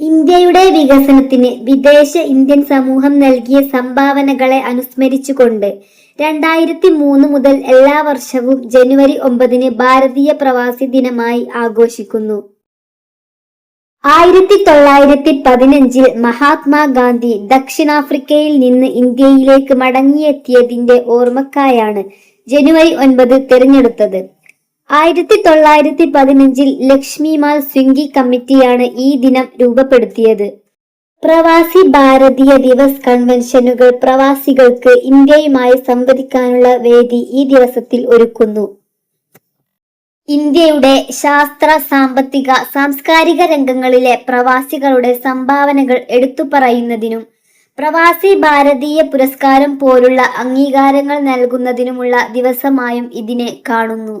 ഇന്ത്യയുടെ വികസനത്തിന് വിദേശ ഇന്ത്യൻ സമൂഹം നൽകിയ സംഭാവനകളെ അനുസ്മരിച്ചുകൊണ്ട് രണ്ടായിരത്തി മൂന്ന് മുതൽ എല്ലാ വർഷവും ജനുവരി ഒമ്പതിന് ഭാരതീയ പ്രവാസി ദിനമായി ആഘോഷിക്കുന്നു. ആയിരത്തി തൊള്ളായിരത്തി പതിനഞ്ചിൽ മഹാത്മാഗാന്ധി ദക്ഷിണാഫ്രിക്കയിൽ നിന്ന് ഇന്ത്യയിലേക്ക് മടങ്ങിയെത്തിയതിന്റെ ഓർമ്മക്കായാണ് ജനുവരി ഒൻപത് തിരഞ്ഞെടുത്തത്. ആയിരത്തി തൊള്ളായിരത്തി പതിനഞ്ചിൽ ലക്ഷ്മിമാൽ സ്വിംഗി കമ്മിറ്റിയാണ് ഈ ദിനം രൂപപ്പെടുത്തിയത്. പ്രവാസി ഭാരതീയ ദിവസ് കൺവെൻഷനുകൾ പ്രവാസികൾക്ക് ഇന്ത്യയുമായി സംവദിക്കാനുള്ള വേദി ഈ ദിവസത്തിൽ ഒരുക്കുന്നു. ഇന്ത്യയുടെ ശാസ്ത്ര സാമ്പത്തിക സാംസ്കാരിക രംഗങ്ങളിലെ പ്രവാസികളുടെ സംഭാവനകൾ എടുത്തു പറയുന്നതിനും പ്രവാസി ഭാരതീയ പുരസ്കാരം പോലുള്ള അംഗീകാരങ്ങൾ നൽകുന്നതിനുമുള്ള ദിവസമായും ഇതിനെ കാണുന്നു.